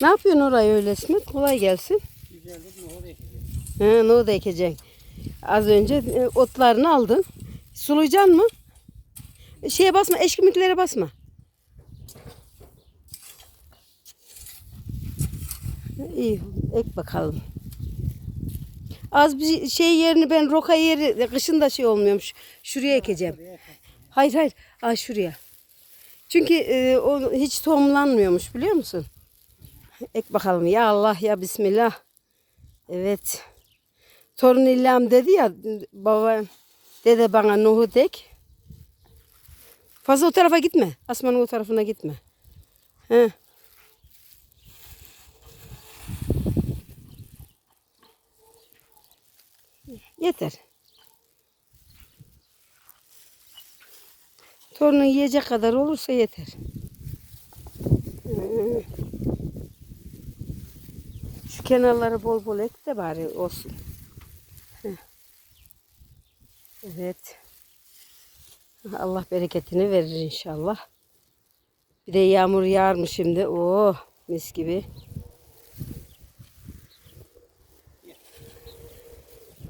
Ne yapıyorsun orayı öyle İsmet? Kolay gelsin. Güzeldir nohut ekeceğim. He, nohut ekeceksin. Az önce e, otlarını aldın. Sulayacaksın mı? Şeye basma, eşkimiklere basma. İyi, ek bakalım. Az bir şey yerini ben roka yeri kışın da şey olmuyormuş. Şuraya ekeceğim. Hayır hayır. Aa, şuraya. Çünkü e, o hiç tohumlanmıyormuş biliyor musun? Ek bakalım. Ya Allah ya Bismillah. Evet. Torun illam dedi ya baba dede bana nohut ek. Fazla o tarafa gitme. Asmanın o tarafına gitme. He. Yeter. Torunun yiyecek kadar olursa yeter. Hı. Şu kenarları bol bol ek de bari olsun. Evet. Allah bereketini verir inşallah. Bir de yağmur yağar mı şimdi? Oo, mis gibi.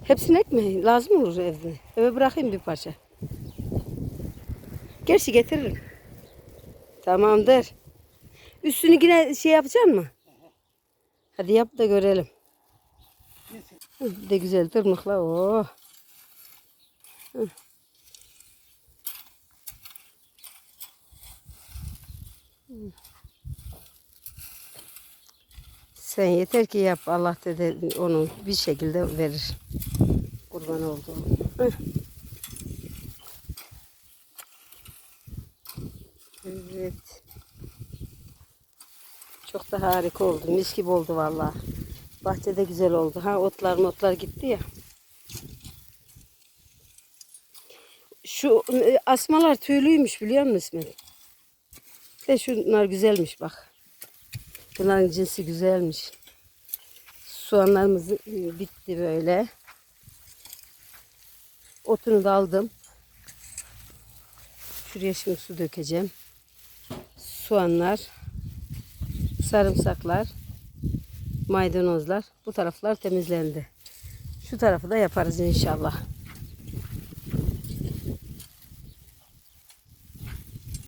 Hepsini ekme. Lazım olur evde. Eve bırakayım bir parça. Gerçi getiririm. Tamamdır. Üstünü yine şey yapacaksın mı? Hadi yap da görelim. Bir de güzel tırmıkla. Oh. Sen yeter ki yap. Allah dedi onu bir şekilde verir. Kurban olduğum. Evet. Çok da harika oldu. Mis gibi oldu vallahi. Bahçede güzel oldu. Ha otlar motlar gitti ya. Şu e, asmalar tüylüymüş biliyor musun İsmet? De şunlar güzelmiş bak. Bunların cinsi güzelmiş. Soğanlarımız e, bitti böyle. Otunu da aldım. Şuraya şimdi su dökeceğim. Soğanlar, sarımsaklar, maydanozlar. Bu taraflar temizlendi. Şu tarafı da yaparız inşallah.